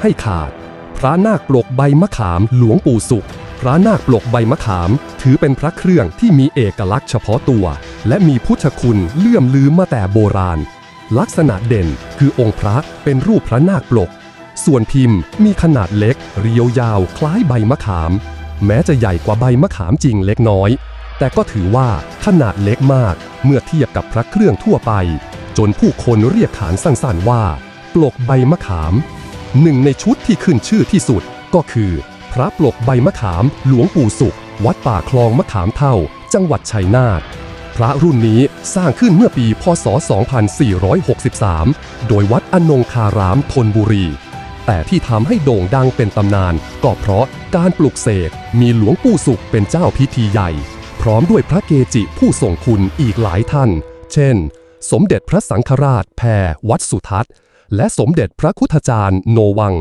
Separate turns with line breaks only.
ให้ขาด พระนาคปลกใบมะขามหลวงปู่สุข พระนาคปลกใบมะขาม ถือเป็นพระเครื่องที่มีเอกลักษณ์เฉพาะตัว และมีพุทธคุณเลื่อมลือมาแต่โบราณ ลักษณะเด่นคือองค์พระเป็นรูปพระนาคปลก ส่วนพิมพ์มีขนาดเล็ก เรียวยาวคล้ายใบมะขาม แม้จะใหญ่กว่าใบมะขามจริงเล็กน้อย แต่ก็ถือว่าขนาดเล็กมากเมื่อเทียบกับพระเครื่องทั่วไป จนผู้คนเรียกขานสั้นๆว่า ปลกใบมะขาม หนึ่งในชุดที่ขึ้นชื่อที่สุด ก็คือ พระปลกใบมะขามหลวงปู่สุข วัดป่าคลองมะขามเท่า จังหวัดชัยนาทพระรุ่นนี้สร้างขึ้นเมื่อปี พศ 2463 โดยวัดอนงคารามธนบุรี แต่ที่ทำให้โด่งดังเป็นตำนาน ก็เพราะการปลุกเสกมีหลวงปู่สุขเป็นเจ้าพิธีใหญ่ พร้อมด้วยพระเกจิผู้ทรงคุณอีกหลายท่าน เช่น สมเด็จพระสังฆราชแพรวัดสุทัศน์ และสมเด็จพระคุถจารย์โนวัง